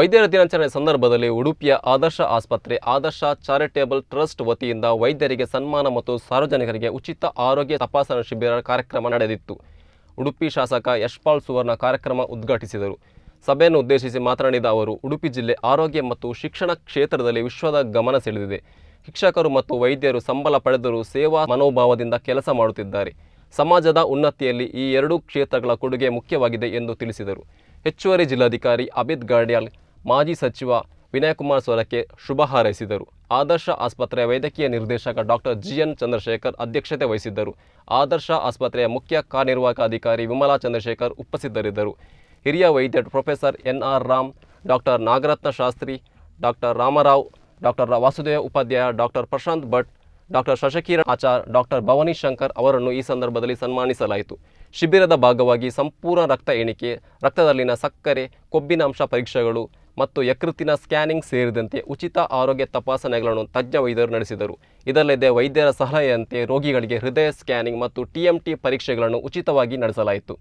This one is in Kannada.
ವೈದ್ಯರ ದಿನಾಚರಣೆ ಸಂದರ್ಭದಲ್ಲಿ ಉಡುಪಿಯ ಆದರ್ಶ ಆಸ್ಪತ್ರೆ, ಆದರ್ಶ ಚಾರಿಟೇಬಲ್ ಟ್ರಸ್ಟ್ ವತಿಯಿಂದ ವೈದ್ಯರಿಗೆ ಸನ್ಮಾನ ಮತ್ತು ಸಾರ್ವಜನಿಕರಿಗೆ ಉಚಿತ ಆರೋಗ್ಯ ತಪಾಸಣಾ ಶಿಬಿರ ಕಾರ್ಯಕ್ರಮ ನಡೆದಿತ್ತು. ಉಡುಪಿ ಶಾಸಕ ಯಶ್ಪಾಲ್ ಸುವರ್ಣ ಕಾರ್ಯಕ್ರಮ ಉದ್ಘಾಟಿಸಿದರು. ಸಭೆಯನ್ನು ಉದ್ದೇಶಿಸಿ ಮಾತನಾಡಿದ ಅವರು, ಉಡುಪಿ ಜಿಲ್ಲೆ ಆರೋಗ್ಯ ಮತ್ತು ಶಿಕ್ಷಣ ಕ್ಷೇತ್ರದಲ್ಲಿ ವಿಶ್ವದ ಗಮನ ಸೆಳೆದಿದೆ. ಶಿಕ್ಷಕರು ಮತ್ತು ವೈದ್ಯರು ಸಂಬಳ ಪಡೆದರೂ ಸೇವಾ ಮನೋಭಾವದಿಂದ ಕೆಲಸ ಮಾಡುತ್ತಿದ್ದಾರೆ. ಸಮಾಜದ ಉನ್ನತಿಯಲ್ಲಿ ಈ ಎರಡೂ ಕ್ಷೇತ್ರಗಳ ಕೊಡುಗೆ ಮುಖ್ಯವಾಗಿದೆ ಎಂದು ತಿಳಿಸಿದರು. ಹೆಚ್ಚುವರಿ ಜಿಲ್ಲಾಧಿಕಾರಿ ಅಬಿದ್ ಗಾಡ್ಯಾಲ್ ಮಾಜಿ ಸಚಿವ ವಿನಯಕುಮಾರ್ ಸೊರಕೆ ಶುಭ ಹಾರೈಸಿದರು. ಆದರ್ಶ ಆಸ್ಪತ್ರೆಯ ವೈದ್ಯಕೀಯ ನಿರ್ದೇಶಕ ಡಾಕ್ಟರ್ ಜಿಎನ್ ಚಂದ್ರಶೇಖರ್ ಅಧ್ಯಕ್ಷತೆ ವಹಿಸಿದ್ದರು. ಆದರ್ಶ ಆಸ್ಪತ್ರೆಯ ಮುಖ್ಯ ಕಾರ್ಯನಿರ್ವಾಹಕ ಅಧಿಕಾರಿ ವಿಮಲಾ ಚಂದ್ರಶೇಖರ್ ಉಪಸ್ಥಿತರಿದ್ದರು. ಹಿರಿಯ ವೈದ್ಯ professor N R Ram, doctor Nagaratna Shastri, doctor Ramarao, doctor Vasudeva Upadhyaya, doctor Prashant Bhat, doctor Shashikiran Achar, doctor Bhavani Shankar ಅವರನ್ನು ಈ ಸಂದರ್ಭದಲ್ಲಿ ಸನ್ಮಾನಿಸಲಾಯಿತು. ಶಿಬಿರದ ಭಾಗವಾಗಿ ಸಂಪೂರ್ಣ ರಕ್ತ ಎಣಿಕೆ, ರಕ್ತದಲ್ಲಿನ ಸಕ್ಕರೆ, ಕೊಬ್ಬಿನಾಂಶ ಪರೀಕ್ಷೆಗಳು ಮತ್ತು ಯಕೃತ್ತಿನ ಸ್ಕ್ಯಾನಿಂಗ್ ಸೇರಿದಂತೆ ಉಚಿತ ಆರೋಗ್ಯ ತಪಾಸಣೆಗಳನ್ನು ತಜ್ಞ ವೈದ್ಯರು ನಡೆಸಿದರು. ಇದಲ್ಲದೆ ವೈದ್ಯರ ಸಲಹೆಯಂತೆ ರೋಗಿಗಳಿಗೆ ಹೃದಯ ಸ್ಕ್ಯಾನಿಂಗ್ ಮತ್ತು ಟಿಎಂಟಿ ಪರೀಕ್ಷೆಗಳನ್ನು ಉಚಿತವಾಗಿ ನಡೆಸಲಾಯಿತು.